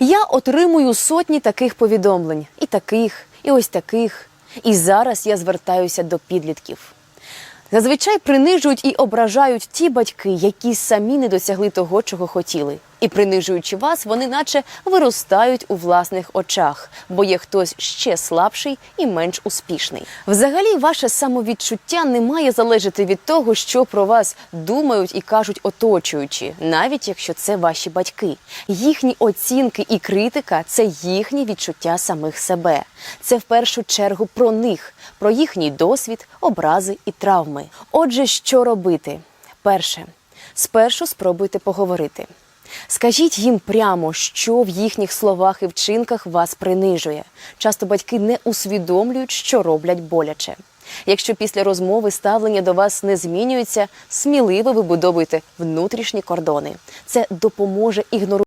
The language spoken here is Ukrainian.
Я отримую сотні таких повідомлень, і таких, і ось таких. І зараз я звертаюся до підлітків. Зазвичай принижують і ображають ті батьки, які самі не досягли того, чого хотіли. І принижуючи вас, вони наче виростають у власних очах, бо є хтось ще слабший і менш успішний. Взагалі, ваше самовідчуття не має залежати від того, що про вас думають і кажуть оточуючі, навіть якщо це ваші батьки. Їхні оцінки і критика це їхні відчуття самих себе. Це в першу чергу про них, про їхній досвід, образи і травми. Отже, що робити? Перше, спершу спробуйте поговорити. Скажіть їм прямо, що в їхніх словах і вчинках вас принижує. Часто батьки не усвідомлюють, що роблять боляче. Якщо після розмови ставлення до вас не змінюється, сміливо вибудовуйте внутрішні кордони. Це допоможе ігнорувати.